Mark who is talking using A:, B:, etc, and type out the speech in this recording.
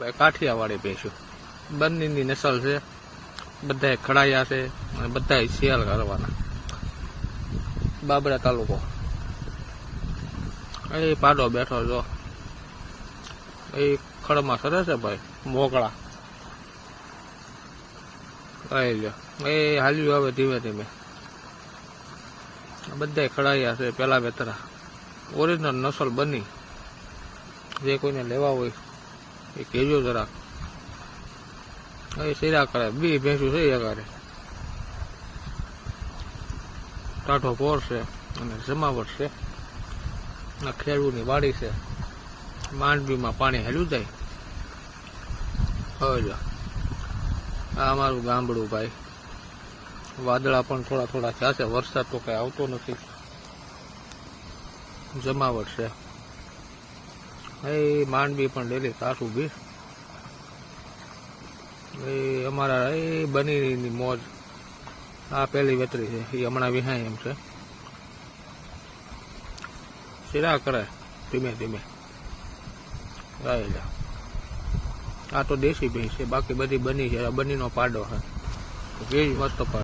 A: ભાઈ, કાઠિયાવાડી ભેંસું બંનેની નસલ છે. બધાએ ખડાયા છે અને બધાએ શિયાળ કરવાના બાબરા તાલુકો. એ પાડો બેઠો જો. એ ખડમાં સરે છે ભાઈ, મોકળા. લઈ લ્યો. એ હાલ્યું હવે ધીમે ધીમે. બધાએ ખડાયા છે પેલા વેતરા ઓરિજિનલ નસલ બની. જે કોઈને લેવા હોય. એ કહેજો જરાક. એ શીરા કરે, બી ભેંસું છે એકારે ટાઢો પોર છે અને જમાવટ છે. અને ખેડૂતની વાડી છે. માંડવીમાં પાણી હેલું જાય. હવે જો, આ અમારું ગામડું ભાઈ. વાદળા પણ થોડા થોડા થયા છે, વરસાદ તો કઈ આવતો નથી. જમાવટ છે. એ માંડવી પણ લેલી સાસુ બી એ અમારા, એ બનીની મોજ. આ પેલી વેતરી છે, એ હમણાં વિહાય એમ છે. શીરા કરે, ધીમે ધીમે. જા. આ તો દેશી ભેંસ છે, બાકી બધી બની છે બનીનો પાડો છે. વેજ મસ્ત પાડો.